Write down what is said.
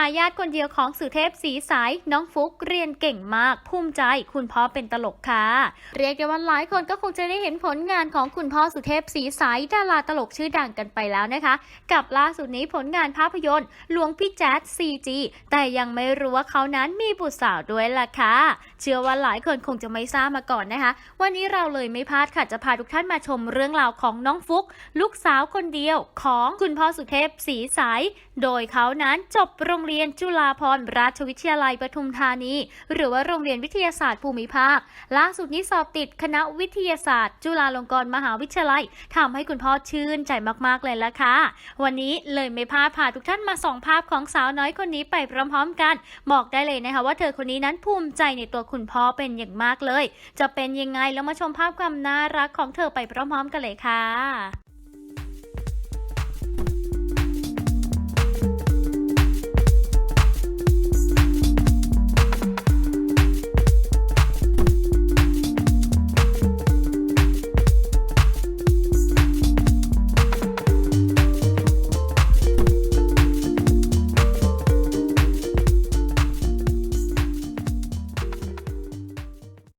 ายาทคนเดียวของสุเทพสีสาย น้องฟุกเรียนเก่งมาก ภูมิใจ คุณพ่อเป็นตลกค่ะ เรียกได้ว่าหลายคนก็คงจะได้เห็นผลงานของคุณพ่อสุเทพสีสายดาราตลกชื่อดังกันไปแล้วนะคะ กับล่าสุดนี้ผลงานภาพยนตร์หลวงพี่แจ๊ด CG แต่ยังไม่รู้ว่าเขานั้นมีบุตรสาวด้วยล่ะค่ะ เชื่อว่าหลายคนคงจะไม่ทราบมาก่อนนะคะ วันนี้เราเลยไม่พลาดค่ะจะพาทุกท่านมาชมเรื่องราวของน้องฟุก ลูกสาวคนเดียวของคุณพ่อสุเทพสีใสโดยเขานั้นจบโรงงเรียนจุฬาภรณราชวิทยาลัยปทุมธานี หรือว่าโรงเรียนวิทยาศาสตร์ภูมิภาค ล่าสุดนี้สอบติดคณะวิทยาศาสตร์ จุฬาลงกรณ์มหาวิทยาลัยทำให้คุณพ่อชื่นใจมากๆเลยละค่ะ วันนี้เลยไม่พลาดพาทุกท่านมาส่องภาพของสาวน้อยคนนี้ไปพร้อมๆกัน บอกได้เลยนะคะว่าเธอคนนี้นั้นภูมิใจในตัวคุณพ่อเป็นอย่างมากเลย จะเป็นยังไงแล้วมาชมภาพความน่ารักของเธอไปพร้อมๆกันเลยค่ะ